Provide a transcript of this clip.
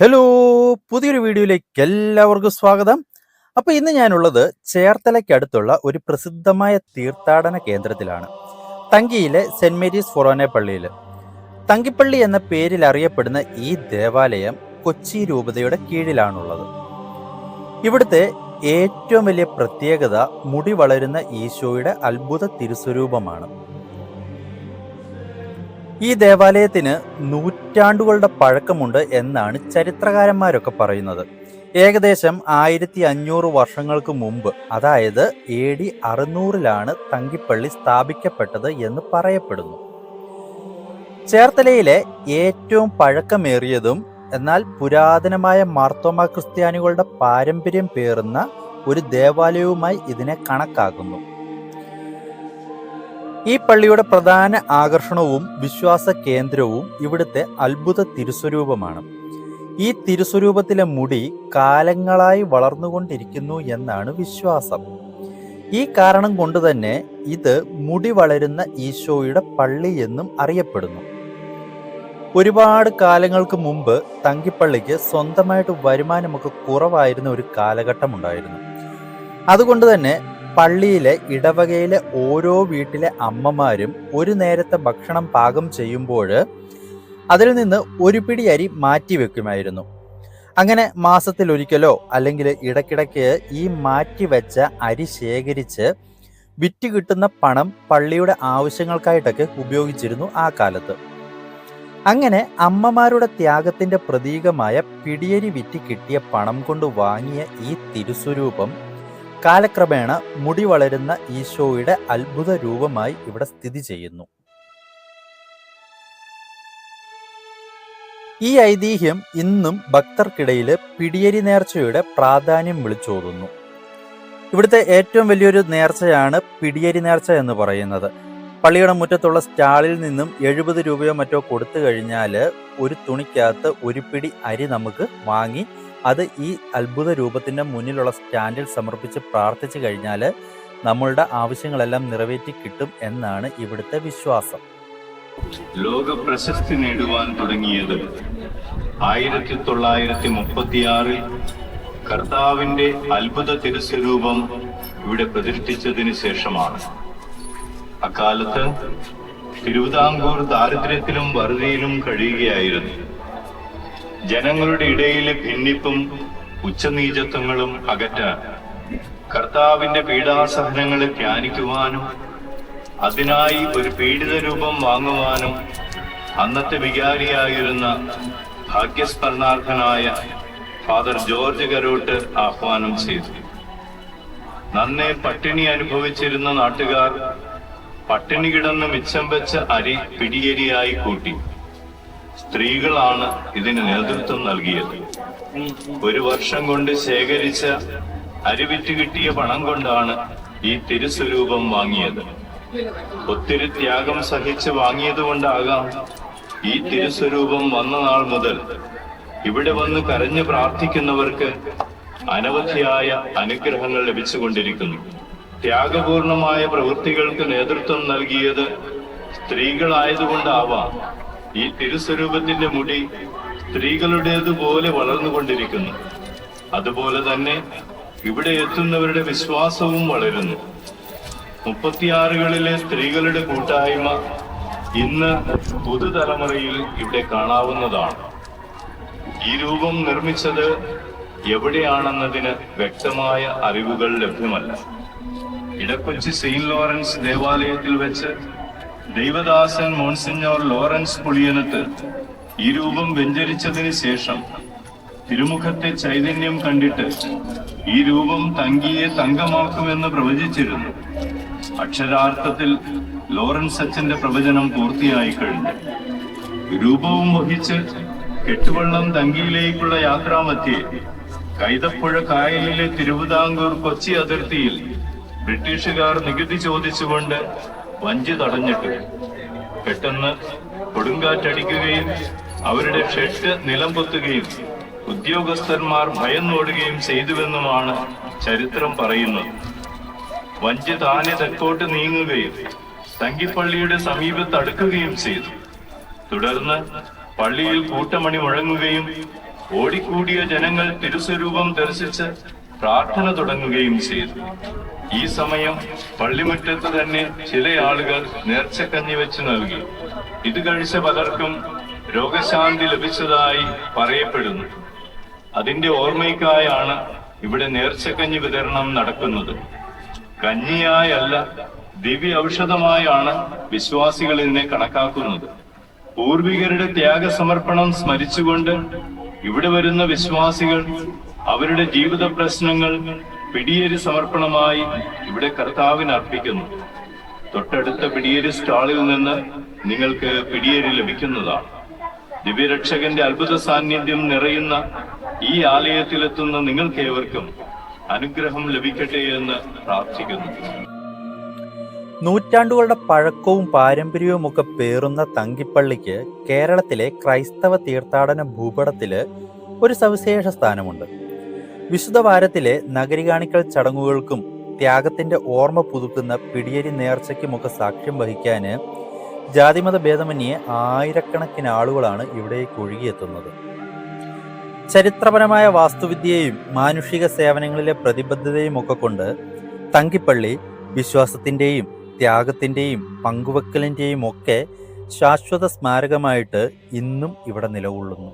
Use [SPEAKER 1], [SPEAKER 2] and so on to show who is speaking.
[SPEAKER 1] Hello പുതിയൊരു വീഡിയോയിലേക്ക് എല്ലാവർക്കും സ്വാഗതം. അപ്പൊ ഇന്ന് ഞാനുള്ളത് ചേർത്തലയ്ക്കടുത്തുള്ള ഒരു പ്രസിദ്ധമായ തീർത്ഥാടന കേന്ദ്രത്തിലാണ്. തങ്കിയിലെ സെന്റ് മേരീസ് ഫൊറോന പള്ളിയിൽ തങ്കിപ്പള്ളി എന്ന പേരിൽ അറിയപ്പെടുന്ന ഈ ദേവാലയം കൊച്ചി രൂപതയുടെ കീഴിലാണുള്ളത്. ഇവിടുത്തെ ഏറ്റവും വലിയ പ്രത്യേകത മുടി വളരുന്ന ഈശോയുടെ അത്ഭുത തിരുസ്വരൂപമാണ്. ഈ ദേവാലയത്തിന് നൂറ്റാണ്ടുകളുടെ പഴക്കമുണ്ട് എന്നാണ് ചരിത്രകാരന്മാരൊക്കെ പറയുന്നത്. ഏകദേശം ആയിരത്തി അഞ്ഞൂറ് വർഷങ്ങൾക്ക് മുമ്പ് അതായത് എ ഡി അറുന്നൂറിലാണ് തങ്കിപ്പള്ളി സ്ഥാപിക്കപ്പെട്ടത് എന്ന് പറയപ്പെടുന്നു. ചേർത്തലയിലെ ഏറ്റവും പഴക്കമേറിയതും എന്നാൽ പുരാതനമായ മാർത്തോമ ക്രിസ്ത്യാനികളുടെ പാരമ്പര്യം പേറുന്ന ഒരു ദേവാലയവുമായി ഇതിനെ കണക്കാക്കുന്നു. ഈ പള്ളിയുടെ പ്രധാന ആകർഷണവും വിശ്വാസ കേന്ദ്രവും ഇവിടുത്തെ അത്ഭുത തിരുസ്വരൂപമാണ്. ഈ തിരുസ്വരൂപത്തിലെ മുടി കാലങ്ങളായി വളർന്നുകൊണ്ടിരിക്കുന്നു എന്നാണ് വിശ്വാസം. ഈ കാരണം കൊണ്ട് തന്നെ ഇത് മുടി വളരുന്ന ഈശോയുടെ പള്ളി എന്നും അറിയപ്പെടുന്നു. ഒരുപാട് കാലങ്ങൾക്ക് മുമ്പ് തങ്കിപ്പള്ളിക്ക് സ്വന്തമായിട്ട് വരുമാനമൊക്കെ കുറവായിരുന്ന ഒരു കാലഘട്ടമുണ്ടായിരുന്നു. അതുകൊണ്ട് തന്നെ പള്ളിയിലെ ഇടവകയിലെ ഓരോ വീട്ടിലെ അമ്മമാരും ഒരു നേരത്തെ ഭക്ഷണം പാകം ചെയ്യുമ്പോൾ അതിൽ നിന്ന് ഒരു പിടി അരി മാറ്റി വെക്കുമായിരുന്നു. അങ്ങനെ മാസത്തിൽ ഒരിക്കലോ അല്ലെങ്കിൽ ഇടയ്ക്കിടയ്ക്ക് ഈ മാറ്റി വെച്ച അരി ശേഖരിച്ച് വിറ്റ് കിട്ടുന്ന പണം പള്ളിയുടെ ആവശ്യങ്ങൾക്കായിട്ടൊക്കെ ഉപയോഗിച്ചിരുന്നു ആ കാലത്ത്. അങ്ങനെ അമ്മമാരുടെ ത്യാഗത്തിന്റെ പ്രതീകമായ പിടിയരി വിറ്റ് കിട്ടിയ പണം കൊണ്ട് വാങ്ങിയ ഈ തിരുസ്വരൂപം കാലക്രമേണ മുടി വളരുന്ന ഈശോയുടെ അത്ഭുത രൂപമായി ഇവിടെ സ്ഥിതി ചെയ്യുന്നു. ഈ ഐതിഹ്യം ഇന്നും ഭക്തർക്കിടയിൽ പിടിയരി നേർച്ചയുടെ പ്രാധാന്യം വിളിച്ചോതുന്നു. ഇവിടുത്തെ ഏറ്റവും വലിയൊരു നേർച്ചയാണ് പിടിയരി നേർച്ച എന്ന് പറയുന്നത്. പള്ളിയുടെ മുറ്റത്തുള്ള സ്റ്റാളിൽ നിന്നും എഴുപത് രൂപയോ മറ്റോ കൊടുത്തു കഴിഞ്ഞാൽ ഒരു തുണിക്കകത്ത് ഒരു പിടി അരി നമുക്ക് വാങ്ങി അത് ഈ അത്ഭുത രൂപത്തിന്റെ മുന്നിലുള്ള സ്റ്റാൻഡിൽ സമർപ്പിച്ച് പ്രാർത്ഥിച്ചു കഴിഞ്ഞാൽ നമ്മളുടെ ആവശ്യങ്ങളെല്ലാം നിറവേറ്റി കിട്ടും എന്നാണ് ഇവിടുത്തെ വിശ്വാസം.
[SPEAKER 2] ലോക പ്രശസ്തി നേടുവാൻ തുടങ്ങിയത് ആയിരത്തി തൊള്ളായിരത്തി മുപ്പത്തിയാറിൽ കർത്താവിന്റെ അത്ഭുത തിരുസ്വരൂപം ഇവിടെ പ്രതിഷ്ഠിച്ചതിന് ശേഷമാണ്. അക്കാലത്ത് തിരുവിതാംകൂർ ദാരിദ്ര്യത്തിലും വറുതിയിലും കഴിയുകയായിരുന്നു. ജനങ്ങളുടെ ഇടയിലെ ഭിന്നിപ്പും ഉച്ചനീചത്വങ്ങളും അകറ്റാൻ കർത്താവിന്റെ പീഡാസഹനങ്ങളെ ധ്യാനിക്കുവാനും അതിനായി ഒരു പീഡിത രൂപം വാങ്ങുവാനും അന്നത്തെ വികാരിയായിരുന്ന ഭാഗ്യസ്മരണാർത്ഥനായ ഫാദർ ജോർജ് കരോട്ട് ആഹ്വാനം ചെയ്തു. നന്നെ പട്ടിണി അനുഭവിച്ചിരുന്ന നാട്ടുകാർ പട്ടിണി കിടന്ന് മിച്ചം വെച്ച അരി പിടിയരിയായി കൂട്ടി. സ്ത്രീകളാണ് ഇതിന് നേതൃത്വം നൽകിയത്. ഒരു വർഷം കൊണ്ട് ശേഖരിച്ച അരിവിറ്റ് കിട്ടിയ പണം കൊണ്ടാണ് ഈ തിരുസ്വരൂപം വാങ്ങിയത്. ഒത്തിരി ത്യാഗം സഹിച്ച് വാങ്ങിയതുകൊണ്ടാകാം ഈ തിരുസ്വരൂപം വന്ന നാൾ മുതൽ ഇവിടെ വന്ന് കരഞ്ഞു പ്രാർത്ഥിക്കുന്നവർക്ക് അനവധിയായ അനുഗ്രഹങ്ങൾ ലഭിച്ചുകൊണ്ടിരിക്കുന്നു. ത്യാഗപൂർണമായ പ്രവൃത്തികൾക്ക് നേതൃത്വം നൽകിയത് സ്ത്രീകളായതുകൊണ്ടാവാം ഈ തിരുസ്വരൂപത്തിന്റെ മുടി സ്ത്രീകളുടേതുപോലെ വളർന്നുകൊണ്ടിരിക്കുന്നു. അതുപോലെ തന്നെ ഇവിടെ എത്തുന്നവരുടെ വിശ്വാസവും വളരുന്നു. മുപ്പത്തിയാറുകളിലെ സ്ത്രീകളുടെ കൂട്ടായ്മ ഇന്ന് പുതുതലമുറയിൽ ഇവിടെ കാണാവുന്നതാണ്. ഈ രൂപം നിർമ്മിച്ചത് എവിടെയാണെന്നതിന് വ്യക്തമായ അറിവുകൾ ലഭ്യമല്ല. ഇടക്കൊച്ചി സെയിന്റ് ലോറൻസ് ദേവാലയത്തിൽ വെച്ച് ദൈവദാസൻ മോൺസിഞ്ഞോർ ലോറൻസ് പുളിയനത്ത് ഈ രൂപം വ്യഞ്ചരിച്ചതിന് ശേഷം തിരുമുഖത്തെ ചൈതന്യം കണ്ടിട്ട് ഈ രൂപം തങ്കിയെ തങ്കമാക്കുമെന്ന് പ്രവചിച്ചിരുന്നു. അക്ഷരാർത്ഥത്തിൽ ലോറൻസ് അച്ഛന്റെ പ്രവചനം പൂർത്തിയായി കഴിഞ്ഞു. രൂപവും വഹിച്ച് കെട്ടുവള്ളം തങ്കിയിലേക്കുള്ള യാത്രാമധ്യേ കൈതപ്പുഴ കായലിലെ തിരുവിതാംകൂർ കൊച്ചി അതിർത്തിയിൽ ബ്രിട്ടീഷുകാർ നികുതി ചോദിച്ചുകൊണ്ട് വഞ്ചി തടഞ്ഞിട്ട് പെട്ടെന്ന് കൊടുങ്കാറ്റടിക്കുകയും അവരുടെ ഷെഡ് നിലംപൊത്തുകയും ഉദ്യോഗസ്ഥന്മാർ ഭയന്നോടുകയും ചെയ്തുവെന്നുമാണ് ചരിത്രം പറയുന്നത്. വഞ്ചി താനെ തെക്കോട്ട് നീങ്ങുകയും തങ്കിപ്പള്ളിയുടെ സമീപത്ത് അടുക്കുകയും ചെയ്തു. തുടർന്ന് പള്ളിയിൽ കൂട്ടമണി മുഴങ്ങുകയും ഓടിക്കൂടിയ ജനങ്ങൾ തിരുസ്വരൂപം ദർശിച്ച് പ്രാർത്ഥന തുടങ്ങുകയും ചെയ്തു. ഈ സമയം പള്ളിമുറ്റത്ത് തന്നെ ചില ആളുകൾ നേർച്ചക്കഞ്ഞി വെച്ച് നൽകി. ഇത് കഴിച്ച പലർക്കും രോഗശാന്തി ലഭിച്ചതായി പറയപ്പെടുന്നു. അതിന്റെ ഓർമ്മയ്ക്കായാണ് ഇവിടെ നേർച്ചക്കഞ്ഞി വിതരണം നടക്കുന്നത്. കഞ്ഞിയായല്ല ദിവ്യ ഔഷധമായാണ് വിശ്വാസികൾ ഇതിനെ കണക്കാക്കുന്നത്. പൂർവികരുടെ ത്യാഗസമർപ്പണം സ്മരിച്ചുകൊണ്ട് ഇവിടെ വരുന്ന വിശ്വാസികൾ അവരുടെ ജീവിത പ്രശ്നങ്ങൾ പിടിയേരി സമർപ്പണമായി ഇവിടെ കർത്താവിന് അർപ്പിക്കുന്നു. തൊട്ടടുത്ത പിടിയേരി സ്റ്റാളിൽ നിന്ന് നിങ്ങൾക്ക് പിടിയേരി ലഭിക്കുന്നതാണ്. ദിവ്യരക്ഷകന്റെ അത്ഭുത സാന്നിധ്യം നിറയുന്ന ഈ ആലയത്തിലെത്തുന്ന നിങ്ങൾക്കേവർക്കും അനുഗ്രഹം ലഭിക്കട്ടെ എന്ന് പ്രാർത്ഥിക്കുന്നു.
[SPEAKER 1] നൂറ്റാണ്ടുകളുടെ പഴക്കവും പാരമ്പര്യവും ഒക്കെ പേറുന്ന തങ്കിപ്പള്ളിക്ക് കേരളത്തിലെ ക്രൈസ്തവ തീർത്ഥാടന ഭൂപടത്തിൽ ഒരു സവിശേഷ സ്ഥാനമുണ്ട്. വിശുദ്ധ വാരത്തിലെ നഗരികാണിക്കൽ ചടങ്ങുകൾക്കും ത്യാഗത്തിന്റെ ഓർമ്മ പുതുക്കുന്ന പിടിയരി നേർച്ചയ്ക്കുമൊക്കെ സാക്ഷ്യം വഹിക്കാന് ജാതിമത ഭേദമന്യേ ആയിരക്കണക്കിന് ആളുകളാണ് ഇവിടേക്ക് ഒഴുകിയെത്തുന്നത്. ചരിത്രപരമായ വാസ്തുവിദ്യയും മാനുഷിക സേവനങ്ങളിലെ പ്രതിബദ്ധതയും ഒക്കെ കൊണ്ട് തങ്കിപ്പള്ളി വിശ്വാസത്തിന്റെയും ത്യാഗത്തിന്റെയും പങ്കുവെക്കലിന്റെയും ഒക്കെ ശാശ്വത സ്മാരകമായിട്ട് ഇന്നും ഇവിടെ നിലകൊള്ളുന്നു.